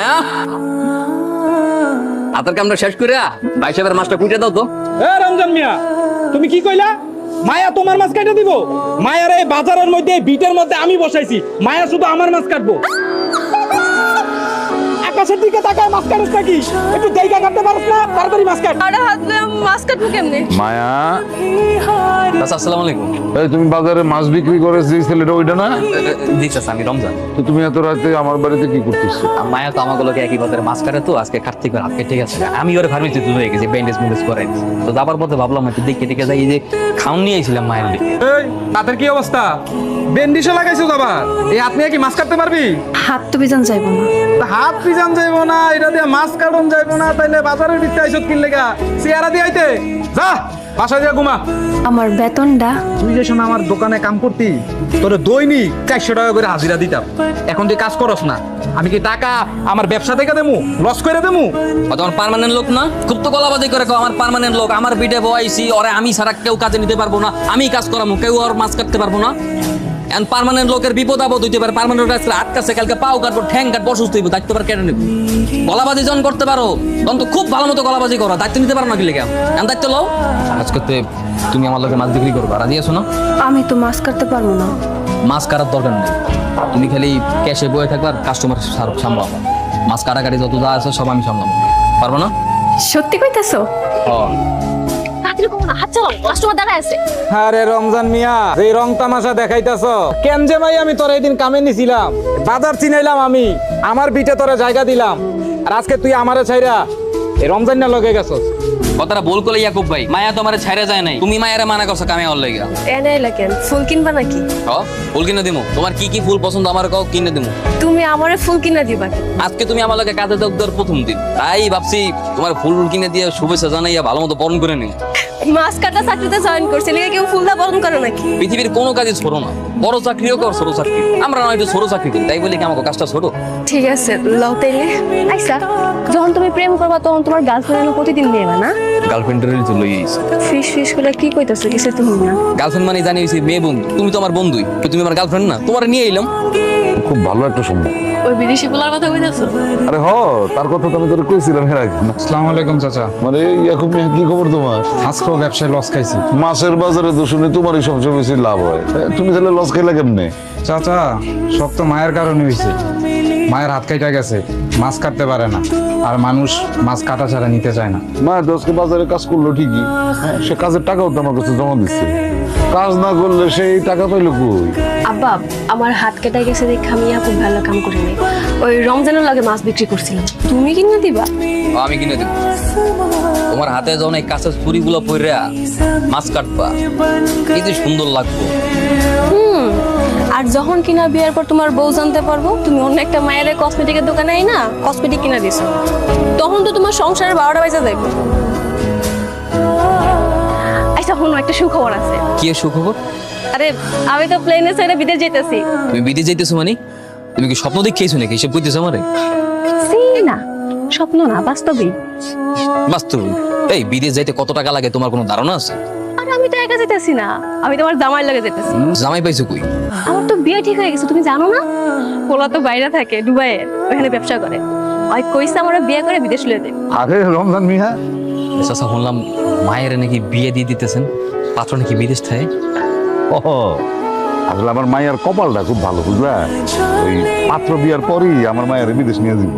মায়া? হাতের কামটা শেষ করিয়া ভাই সাহেবের মাছটা কুটে দাও তো। এ রমজান মিয়া, তুমি কি কইলা? মায়া তোমার মাছ কাটে দিব। মায়ার এই বাজারের মধ্যে বিটের মধ্যে আমি বসাইছি। মায়া শুধু আমার মাছ কাটবো। আকাশের দিকে তাকায় মাছ নাকি? একটু কাটতে পারছ না? তাড়াতাড়ি মাছ কাট। আরে হাত দিয়ে মাছ কাটবো কেমনে? মায়া। আচ্ছা আসসালামু আলাইকুম। এই তুমি বাজারে মাছ বিক্রি করে যে ছেলেটা ওইটা না? দিচ্ছি আমি রমজান। তো তুমি এত রাতে আমার বাড়িতে কি করতেছো? মায়া তো আমাগুলোকে একই বাজারে মাছ কাটে তো আজকে কার্তিক হাত কেটে গেছে আমি ওর ফার্মেসি তুলে গেছি ব্যান্ডেজ ম্যান্ডেজ করে তো যাবার পথে ভাবলাম একটু দেখে দেখে যাই যে খাউন নিয়ে আইছিলাম মায়ের দিকে। এই তাদের কি অবস্থা? বেন্ডিশে লাগাইছো আবার? এই হাত নিয়ে কি মাছ কাটতে পারবি? হাত তো বিজান যাইব না। হাত পিজান যাইব না, এটা দিয়ে মাছ কাটন যাইব না, তাইলে বাজারের বিত্তে আইসত কিনলে গা। চেয়ারা দিয়ে আইতে। যা। বাসায় যা ঘুমা। আমার বেতনটা তুই যে শোনা আমার দোকানে কাম করতি তোর দৈনিক চারশো টাকা করে হাজিরা দিতাম। এখন তুই কাজ করস না। আমি কি টাকা আমার ব্যবসা থেকে দেবো লস করে দেবো? ও তোমার পার্মানেন্ট লোক না খুব তো গলাবাজি করে কও, আমার পার্মানেন্ট লোক আমার পিঠে বয়াইছি ওরে আমি ছাড়া কেউ কাজে নিতে পারব না আমি কাজ করামু কেউ আর মাছ কাটতে পারব না। এন্ড পার্মানেন্ট লোকের বিপদ আপদ হইতে পারে পার্মানেন্ট আজকে আটকাছে কালকে পাও কাটবো ঠ্যাং কাটবো অসুস্থ হইব দায়িত্ব পার কেটে নেব? গলাবাজি যখন করতে পারো তখন তো খুব ভালো মতো গলাবাজি করো দায়িত্ব নিতে পারো না কি লেগে? এন দায়িত্ব লও। কাজ করতে তুমি আমার লোকে মাছ বিক্রি করব রাজি আছো না? আমি তো মাছ কাটতে পারব না। মাছ কাটার দরকার নেই। তুমি খালি ক্যাশে বয়ে থাকবার কাস্টমার সামলাবা। মাছ কাটাকাটি যত যা আছে সব আমি সামলাবো। পারব না? সত্যি কইতাছো? হ্যাঁ। আরে রমজান মিয়া এই রং তামাশা দেখাইতাছ কেন যে ভাই আমি তোর এইদিন কামে নিছিলাম? বাজার চিনাইলাম আমি আমার বিটে তোরে জায়গা দিলাম। আর আজকে তুই আমারে ছাইরা এই রমজান না লগে গেছস কথাটা বল করলে ইয়াকুব ভাই মায়া তোমার ছাইরা যায় নাই। তুমি মায়ের মানা করছ কামে অল লেগা এনে লাগেন ফুল কিনবা নাকি? হ ফুল কিনে দিমু। তোমার কি কি ফুল পছন্দ আমার কাও কিনে দিমু। তুমি আমারে ফুল কিনা দিবা আজকে তুমি আমার লগে কাজে যোগ দেওয়ার প্রথম দিন। তাই ভাবছি তোমার ফুল কিনে দিয়ে শুভেচ্ছা জানাইয়া ভালো মতো বরণ করে নিও মাছ কাটা চাকরিতে জয়েন করছি লিগে কেউ ফুল দা বরণ করে নাকি? পৃথিবীর কোনো কাজই ছোট না। বড় চাকরিও কর ছোট চাকরি। আমরা নয় একটু ছোট চাকরি করি তাই বলি কি আমাকে কাজটা ছোট? ঠিক আছে লও তাইলে। আইসা যখন তুমি প্রেম করবা তখন তোমার গার্লফ্রেন্ড প্রতিদিন নিয়ে না? গার্লফ্রেন্ডের তো লই ফিস ফিস করে কি কইতাছো কিছু তুমি না? গার্লফ্রেন্ড মানে জানি হইছে মেয়ে বন্ধু। তুমি তো আমার বন্ধুই তুমি আমার গার্লফ্রেন্ড না? তোমার নিয়ে এলাম খুব ভালো একটা সম্ভব ওই বিদেশি পোলার কথা কইতাছো? আরে হ তার কথা তো আমি তোর কইছিলাম এর আগে। আসসালামু আলাইকুম চাচা। মানে ইয়াকুব মিয়া কি খবর তোমার? আজকেও ব্যবসায় লস খাইছি। মাছের বাজারে তো শুনে তোমারই সবচেয়ে বেশি লাভ হয়। তুমি তাহলে লস খাইলা কেমনে? চাচা সব তো মায়ের কারণে হয়েছে মায়ের হাত কাটা গেছে মাছ কাটতে পারে না আর মানুষ মাছ কাটা ছাড়া নিতে চায় না। মায়ের দশকে বাজারে কাজ করল ঠিকই সে কাজের টাকাও তো আমার কাছে জমা দিচ্ছে। কাজ না করলে সেই টাকা পাইলো কই? আব্বা আমার হাত কেটে গেছে দেখে আমি খুব ভালো কাম করি নাই। ওই রমজানের লাগে মাছ বিক্রি করছিলাম। তুমি কিনে দিবা? আমি কিনে দেবো। তোমার হাতে যখন এই কাঁচের ছুরিগুলো পইরা মাছ কাটবা কি সুন্দর লাগবে। হুম আর যখন কিনা বিয়ের পর তোমার বউ জানতে পারব তুমি অন্য একটা মায়ের কসমেটিকের দোকানে আই না কসমেটিক কিনা দিছো। তখন তো তোমার সংসারের বারোটা বাজে যাইব। আচ্ছা একটা সুখবর আছে। কি সুখবর? আরে আমি তো প্লেনে ছেড়ে বিদেশ যেতেছি তুমি বিদেশ যাইতেছো মানে? তুমি কি স্বপ্ন দেখিয়েছো নাকি? এসব কইতেছো আমারে? না স্বপ্ন না বাস্তবিক বাস্তব এই বিদেশ যাইতে কত টাকা লাগে তোমার কোনো ধারণা আছে? আমি যেতেছি না। আমি তোমার জামাই লাগে যেতেছি। জামাই পাইছো কই? আমার তো বিয়ে ঠিক হয়ে গেছে তুমি জানো না? পোলা তো বাইরে থাকে দুবাইয়ে ওখানে ব্যবসা করে। ওই কইছে আমরা বিয়ে করে বিদেশ লয়ে দেবে আরে রমজান মিয়া। চাচা শুনলাম মায়ের নাকি বিয়ে দিয়ে দিতেছেন পাত্র নাকি বিদেশ থাকে? ও আসলে আমার মায়ের কপালটা খুব ভালো বুঝলা? ওই পাত্র বিয়ার পরই আমার মায়ের বিদেশ নিয়ে দিব